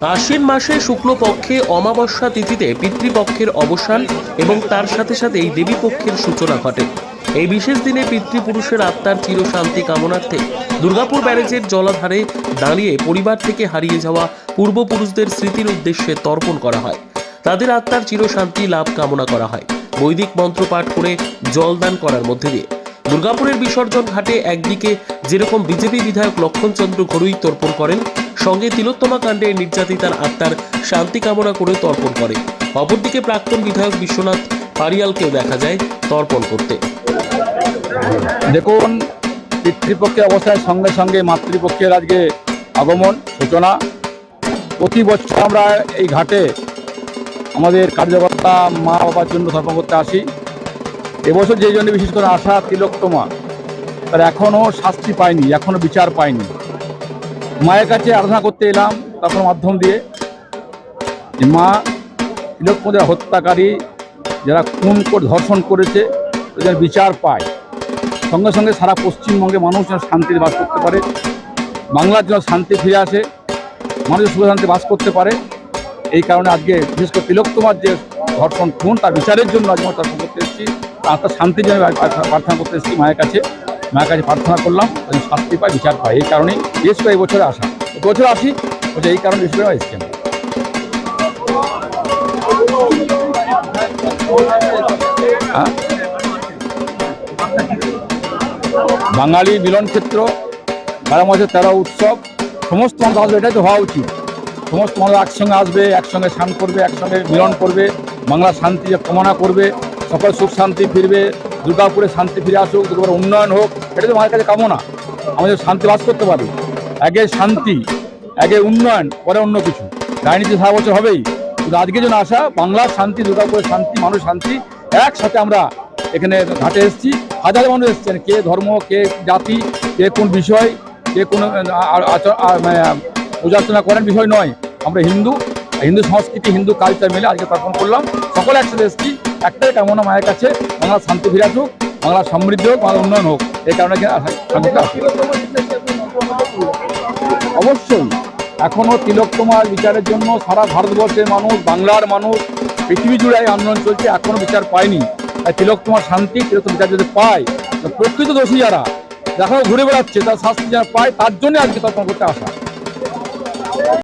আশ্বিন মাসে শুক্লপক্ষে অমাবস্যা তিথিতে পিতৃপক্ষের অবসান এবং তার সাথে সাথে এই দেবীপক্ষের সূচনা ঘটে। এই বিশেষ দিনে পিতৃপুরুষের আত্মার চিরশান্তি কামনার্থে দুর্গাপুর ব্যারেজের জলাধারে দাঁড়িয়ে পরিবার থেকে হারিয়ে যাওয়া পূর্বপুরুষদের স্মৃতির উদ্দেশ্যে তর্পণ করা হয়। তাদের আত্মার চিরশান্তি লাভ কামনা করা হয়। বৈদিক মন্ত্র পাঠ করে জলদান করার মধ্যে দিয়ে। দুর্গাপুরের বিসর্জন ঘাটে একদিকে যেরকম বিজেপি বিধায়ক লক্ষণচন্দ্র ঘড়ুই তর্পণ করেন সঙ্গে তিলোত্তমা কাণ্ডে নির্যাতিতার আত্মার শান্তি কামনা করে তর্পণ করে। অপরদিকে প্রাক্তন বিধায়ক বিশ্বনাথ পারিয়ালকেও দেখা যায় তর্পণ করতে। দেখুন, পিতৃপক্ষের অবস্থায় সঙ্গে সঙ্গে মাতৃপক্ষের আজকে আগমন, সূচনা। প্রতি বছর আমরা এই ঘাটে আমাদের কার্যকর্তা মা বাবার জন্য তর্পণ করতে আসি। এবছর যেই জন্য বিশেষ করে আশা তিলোত্তমা, তার এখনও শাস্তি পায়নি এখনও বিচার পায়নি। মায়ের কাছে আরাধনা করতে এলাম তারপর মাধ্যম দিয়ে যে মা যারা হত্যাকারী যারা খুন করে ধর্ষণ করেছে, তাদের বিচার পায়। সঙ্গে সঙ্গে সারা পশ্চিমবঙ্গে মানুষ যেন শান্তিতে বাস করতে পারে, বাংলার জন্য শান্তি ফিরে আসে মানুষ সুখ শান্তি বাস করতে পারে। এই কারণে আজকে বিশেষ করে তিলোত্তমার যে ধর্ষণ, খুন, তার বিচারের জন্য আজকে আমরা করতে এসেছি। তার শান্তির জন্য প্রার্থনা করতে এসেছি মায়ের কাছে। মায়ের কাছে প্রার্থনা করলাম যেন শান্তি পায়, বিচার পায়। এই কারণেই করে এই বছরে আসা। বছর আসি, বলছে এই কারণে বিশেষ করে এসেছি। হ্যাঁ? বাঙালি মিলন ক্ষেত্র, বারো মাসে তেরো উৎসব, সমস্ত মানুষ আসবে, এটাই তো হওয়া উচিত। সমস্ত মানুষ একসঙ্গে আসবে, একসঙ্গে স্নান করবে, একসঙ্গে মিলন করবে বাংলা শান্তি কামনা করবে, সকল সুখ শান্তি ফিরবে দুর্গাপুরে শান্তি ফিরে আসুক, দুর্গাপুর উন্নয়ন হোক এটা তো মায়ের কাছে কামনা। আমাদের শান্তি বাস করতে পারি আগে শান্তি আগে উন্নয়ন, পরে অন্য কিছু। রাজনীতি সারা বছর হবেই। কিন্তু আজকে যেন আসা বাংলার শান্তি দুর্গাপুরের শান্তি, মানুষ শান্তি, একসাথে আমরা এখানে ঘাটে এসেছি। হাজার মানুষ এসেছেন। কে ধর্ম, কে জাতি, কে কোন বিষয়, কে কোন পূজার্চনা করেন বিষয় নয়। আমরা হিন্দু হিন্দু সংস্কৃতি, হিন্দু কালচার মিলে আজকে তর্পণ করলাম। সকলে একসাথে এসেছি। একটাই কামনা মায়ের কাছে। বাংলা শান্তি ফিরে আসুক বাংলার সমৃদ্ধি হোক বাংলার উন্নয়ন হোক। এই কারণে। অবশ্যই, এখনও তিলোত্তমার বিচারের জন্য সারা ভারতবর্ষের মানুষ, বাংলার মানুষ, পৃথিবী জুড়ে এই আন্দোলন চলছে, এখনও বিচার পায়নি। তাই তিলোত্তমার শান্তি তিলোত্তম বিচার যদি পায় প্রকৃত দোষী যারা এখনও ঘুরে বেড়াচ্ছে, তার শাস্তি যারা পায়, তার জন্য আজকে তর্পণ করতে আসা।